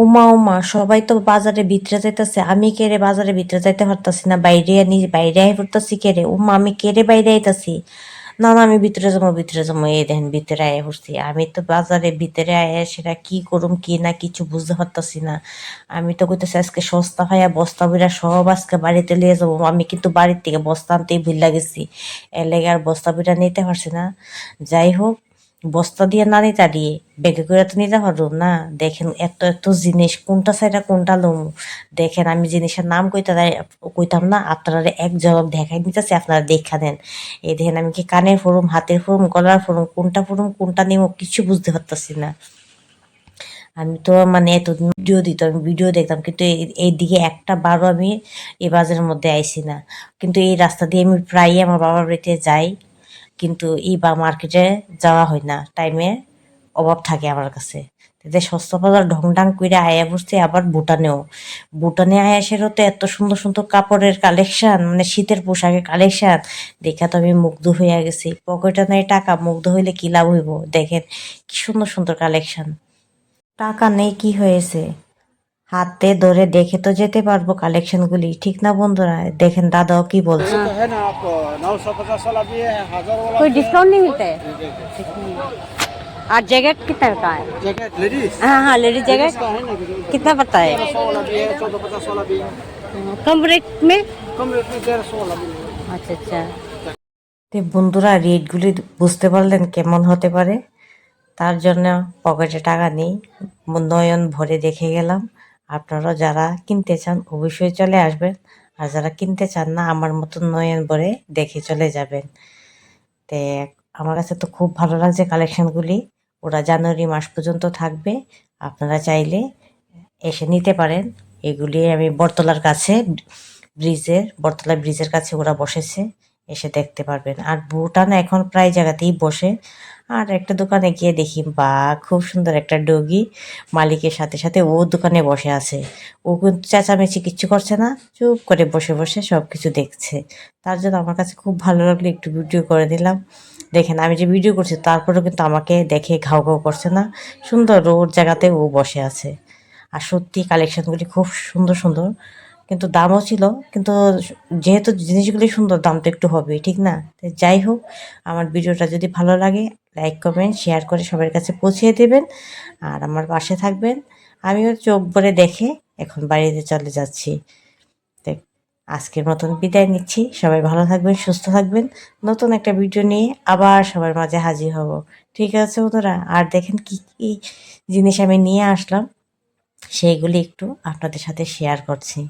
ওমা ওমা, সবাই তো বাজারে ভিতরে যাইতেছে। আমি কেড়ে বাজারে ভিতরে যাইতে পারতাছি না? বাইরে আনি, বাইরে আই পড়তাছি কেড়ে ওমা, আমি কেড়ে বাইরে আইতাছি? না না, আমি ভিতরে যাব ভিতরে যাব। এই দেখেন, ভিতরে আয় পড়ছি। আমি তো বাজারে ভিতরে আয়া সেটা কি করুম, কি না কিছু বুঝতে পারতাছি না। আমি তো কইতেছি, আজকে সস্তা ভাইয়া বস্তা বইরা সব আজকে বাড়িতে লিয়ে যাব। আমি কিন্তু বাড়ির থেকে বস্তা আনতেই ভুল লাগেছি এর লেগে আর বস্তা বইরা নিতে পারছি না। যাই হোক বস্তা দিয়ে না নিতে দিয়ে বেগে করে তো নিতে পারব না। দেখেন এত এত জিনিস, কোনটা সাইডা কোনটা লম। দেখেন আমি জিনিসের নাম কইতে কইতাম না, আপনারা এক জবাব দেখাই দিতেছি, আপনারা দেখা দেন। এই দেখেন আমি কি কানের ফোরম হাতের ফোরম গলার ফোরম কোনটা ফোরম কোনটা নিব কিছু বুঝতে পারতাছি না। আমি তো মানে এত ভিডিও দিত, আমি ভিডিও দেখতাম, কিন্তু এই- এইদিকে একটা বারও আমি এই বাজারের মধ্যে আইছি না। কিন্তু এই রাস্তা দিয়ে আমি প্রায়ই আমার বাবার বাড়িতে যাই। কিন্তু ই বা মার্কেটে যাওয়া হয় না। টাইমে অভাব থাকে আমার কাছে। যে সস্তা বাজার ঢং ঢাং করে আয়া বসছে আবার ভুটানেও। ভুটানে আয়াসেরও তো এত সুন্দর সুন্দর কাপড়ের কালেকশন মানে শীতের পোশাকের কালেকশন দেখা তো আমি মুগ্ধ হইয়া গেছি। পকেটে নাই টাকা, মুগ্ধ হইলে কি লাভ হইব? দেখেন, কি সুন্দর সুন্দর কালেকশন টাকা নেই, কি হয়েছে? হাতে ধরে দেখে তো যেতে পারবো কালেকশনগুলি ঠিক না বন্ধুরা দেখেন দাদাও কি বলছে तो है ना आपको नौ सौ पचास वाला भी है हजार वाला कोई डिस्काउंट नहीं मिलता है और जैकेट कितना का है जैकेट लेडीज हाँ हाँ लेडीज जैकेट इसका है ना तेरह कितना पड़ता है सौ वाला भी है चौदह पचास वाला भी है कम रेट में कम रेट में तेरह सौ वाला भी है अच्छा अच्छा তো বন্ধুরা রেটগুলি বুঝতে পারলেন কেমন হতে পারে তার জন্য পকেটে টাকা নেই নয়ন ভরে দেখে গেলাম আপনারাও যারা কিনতে চান অবশ্যই চলে আসবেন। আর যারা কিনতে চান না, আমার মতন নয়ন ভরে দেখে চলে যাবেন। তে আমার কাছে তো খুব ভালো লাগছে কালেকশনগুলি। ওরা জানুয়ারি মাস পর্যন্ত থাকবে। আপনারা চাইলে এসে নিতে পারেন। এগুলি আমি বটতলার কাছে, ব্রিজের, বটতলা ব্রিজের কাছে ওরা বসেছে। এসে দেখতে পারবেন। আর ভুটান এখন প্রায় জায়গাতেই বসে। আর একটা দোকানে গিয়ে দেখি, বা খুব সুন্দর একটা ডগি মালিকের সাথে সাথে ও দোকানে বসে আছে। ও কিন্তু চেঁচামেচি কিচ্ছু করছে না, চুপ করে বসে বসে সব কিছু দেখছে। তার জন্য আমার কাছে খুব ভালো লাগল, একটু ভিডিও করে দিলাম দেখেন, আমি যে ভিডিও করছি, তারপরেও কিন্তু আমাকে দেখে ঘাউ ঘাউ করছে না। সুন্দর, ওর জায়গাতে ও বসে আছে। আর সত্যি কালেকশানগুলি খুব সুন্দর সুন্দর। কিন্তু দামও ছিল, কিন্তু যেহেতু জিনিসগুলি সুন্দর দাম তো একটু হবেই ঠিক না? যাই হোক, আমার ভিডিওটা যদি ভালো লাগে লাইক কমেন্ট শেয়ার করে সবার কাছে পৌঁছিয়ে দেবেন। আর আমার পাশে থাকবেন। আমিও চোখ ভরে দেখে এখন বাড়িতে চলে যাচ্ছি। আজকের মতন বিদায় নিচ্ছি। সবাই ভালো থাকবেন, সুস্থ থাকবেন। নতুন একটা ভিডিও নিয়ে আবার সবার মাঝে হাজির হব। ঠিক আছে বন্ধুরা? আর দেখেন কি কি জিনিস আমি নিয়ে আসলাম। সেইগুলি একটু আপনাদের সাথে শেয়ার করছি।